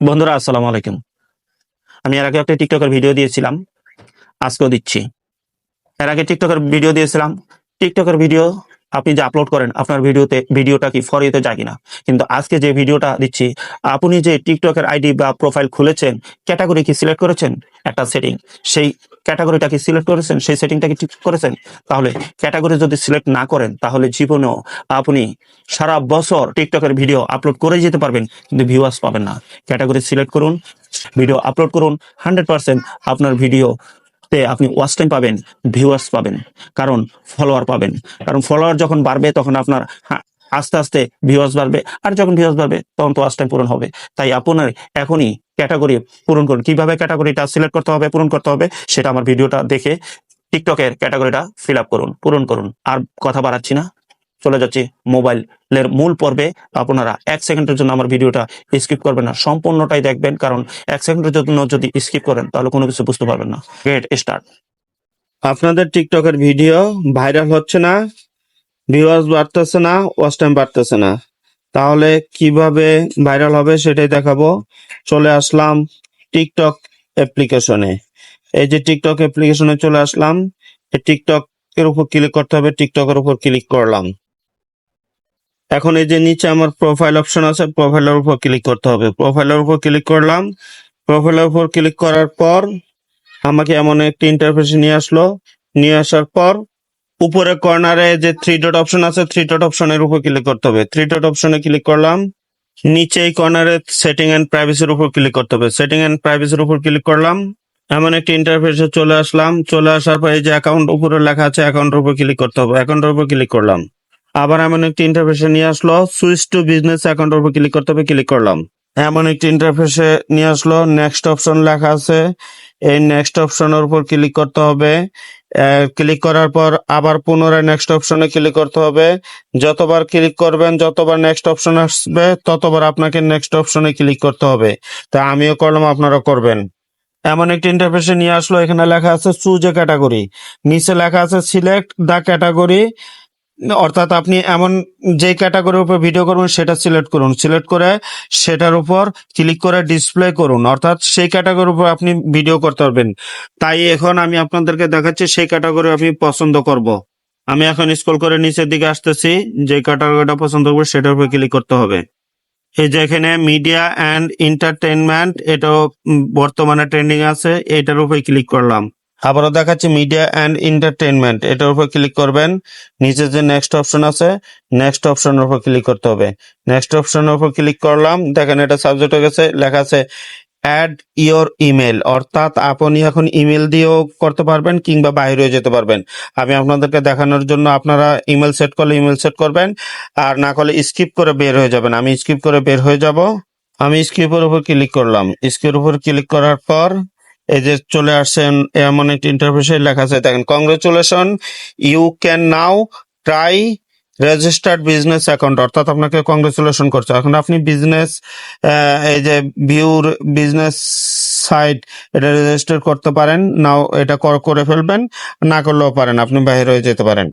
বন্ধুরা, আসসালামু আলাইকুম। আমি এর আগে একটা টিকটকের ভিডিও দিয়েছিলাম। আজকেও দিচ্ছি। এর আগে টিকটকের ভিডিও দিয়েছিলাম। টিকটকের ভিডিও আপনি যে আপলোড করেন, আপনার ভিডিওতে ভিডিওটা কি ফরিতে যায় কিনা? কিন্তু আজকে যে ভিডিওটা দিচ্ছি, আপনি যে টিকটকের আইডি বা প্রোফাইল খুলেছেন ক্যাটাগরি কি সিলেক্ট করেছেন? একটা সেটিং সেই ক্যাটাগরিটা কি সিলেক্ট করেছেন, সেই সেটিংটা কি ঠিক করেছেন, তাহলে ক্যাটাগরি যদি সিলেক্ট না করেন, তাহলে জীবনেও আপনি সারা বছর টিকটকের ভিডিও আপলোড করে যেতে পারবেন, কিন্তু ভিউয়ার্স পাবেন না। ক্যাটাগরি সিলেক্ট করুন ভিডিও আপলোড করুন হান্ড্রেড পার্সেন্ট আপনার ভিডিও তে আপনি ওয়াচ টাইম পাবেন ভিউয়ার্স পাবেন, কারণ ফলোয়ার পাবেন। কারণ ফলোয়ার যখন বাড়বে, তখন আপনার হা- আস্তে আস্তে ভিউয়ার্স বাড়বে। আর যখন ভিউয়ার্স বাড়বে, তখন তো টাইম পূরণ হবে। তাই আপনার এখনই ক্যাটাগরি পূরণ করুন। কীভাবে ক্যাটাগরিটা সিলেক্ট করতে হবে, পূরণ করতে হবে, সেটা আমার ভিডিওটা দেখে টিকটকের ক্যাটাগরিটা ফিল করুন, পূরণ করুন। আর কথা বাড়াচ্ছি না। চলে যাচ্ছি মোবাইলের মূল পর্বে। আপনারা এক সেকেন্ডের জন্য আমার ভিডিওটা স্কিপ করবেন না। সম্পূর্ণটাই দেখবেন। কারণ এক সেকেন্ডের জন্য যদি স্কিপ করেন, তাহলে কোনো কিছু বুঝতে পারবেন না। গেট স্টার্ট আপনাদের টিকটকের ভিডিও ভাইরাল হচ্ছে না? ভিউয়ার্স বাড়তেছে না ওয়াচ টাইম বাড়তেছে না। তাহলে কীভাবে ভাইরাল হবে সেটাই দেখাবো। চলে আসলাম টিকটক অ্যাপ্লিকেশনে এই যে টিকটক অ্যাপ্লিকেশনে চলে আসলাম। টিকটক এর উপর ক্লিক করতে হবে টিকটকের উপর ক্লিক করলাম। এখন এই যে নিচে আমার প্রোফাইল অপশন আছে প্রোফাইলের উপর ক্লিক করতে হবে। প্রোফাইলের উপর ক্লিক করলাম। প্রোফাইলের উপর ক্লিক করার পর আমাকে এমন একটি ইন্টারফেস নিয়ে আসলো। নিয়ে আসার পর উপরে কর্নারে যে থ্রি ডট অপশন আছে থ্রি ডট অপশনের উপর ক্লিক করতে হবে। থ্রি ডট অপশনে ক্লিক করলাম, নিচে এই কর্নারে সেটিং এন্ড প্রাইভেসির উপর ক্লিক করতে হবে। সেটিং এন্ড প্রাইভেসির উপর ক্লিক করলাম, এমন একটি ইন্টারফেসে চলে আসলাম। চলে আসার পর এই যে অ্যাকাউন্ট উপরে লেখা আছে অ্যাকাউন্টের উপর ক্লিক করতে হবে। অ্যাকাউন্টের উপর ক্লিক করলাম। আবার এমন একটি ইন্টারফেসে নিয়ে আসলো সুইচ টু বিজনেস অ্যাকাউন্টের উপর ক্লিক করতে হবে ক্লিক করলাম। এমন একটি ইন্টারফেসে নিয়ে আসলো নেক্সট অপশন লেখা আছে এই নেক্সট অপশনের উপর ক্লিক করতে হবে। ক্লিক করার পর আবার পুনরায় নেক্সট অপশনে ক্লিক করতে হবে। যতবার ক্লিক করবেন, যতবার নেক্সট অপশন আসবে, ততবার আপনাকে নেক্সট অপশনে ক্লিক করতে হবে। তা আমিও করলাম আপনারা করবেন। এমন একটি ইন্টারফেসে নিয়ে আসলো, এখানে লেখা আছে চুজ এ ক্যাটাগরি নিচে লেখা আছে সিলেক্ট দা ক্যাটাগরি অর্থাৎ আপনি এমন যে ক্যাটাগরির উপর ভিডিও করবেন, সেটা সিলেক্ট করুন। সিলেক্ট করে সেটার উপর ক্লিক করে ডিসপ্লে করুন। অর্থাৎ সেই ক্যাটাগরির উপর আপনি ভিডিও করতে পারবেন। তাই এখন আমি আপনাদেরকে দেখাচ্ছি সেই ক্যাটাগরি আমি পছন্দ করব। আমি এখন স্ক্রল করে নিচের দিকে আসতেছি। যে ক্যাটাগরিটা পছন্দ করব, সেটার উপর ক্লিক করতে হবে। এই যে এখানে মিডিয়া অ্যান্ড এন্টারটেনমেন্ট এটাও বর্তমানে ট্রেন্ডিং আছে। এটার উপরে ক্লিক করলাম। আবারও দেখাচ্ছি মিডিয়া অ্যান্ড এন্টারটেনমেন্ট এটার উপর ক্লিক করবেন, নিচে যে নেক্সট অপশন আছে নেক্সট অপশনের উপর ক্লিক করতে হবে। নেক্সট অপশনের উপর ক্লিক করলাম, দেখেন এটা সাবজেক্ট হয়ে গেছে, লেখা আছে অ্যাড ইওর ইমেল অর্থাৎ আপনি এখন ইমেল দিয়েও করতে পারবেন কিংবা বাইরেও যেতে পারবেন। আমি আপনাদেরকে দেখানোর জন্য আপনারা ইমেল সেট করলে ইমেল সেট করবেন, আর না করলে স্কিপ করে বের হয়ে যাবেন। আমি স্কিপ করে বের হয়ে যাব। আমি স্কিপের উপর ক্লিক করলাম। স্কিপের উপর ক্লিক করার পর এই যে চলে আসছেন, এমন একটি ইন্টারফেসে লেখা আছে, দেখেন congratulation you can now try registered business account অর্থাৎ আপনাকে কংগ্রেচুলেশন করছে। এখন আপনি বিজনেস এই যে ভিউর বিজনেস সাইট এটা রেজিস্টার করতে পারেন নাও এটা কর- ফেলবেন, না করলেও পারেন, আপনি বাইরে হয়ে যেতে পারেন।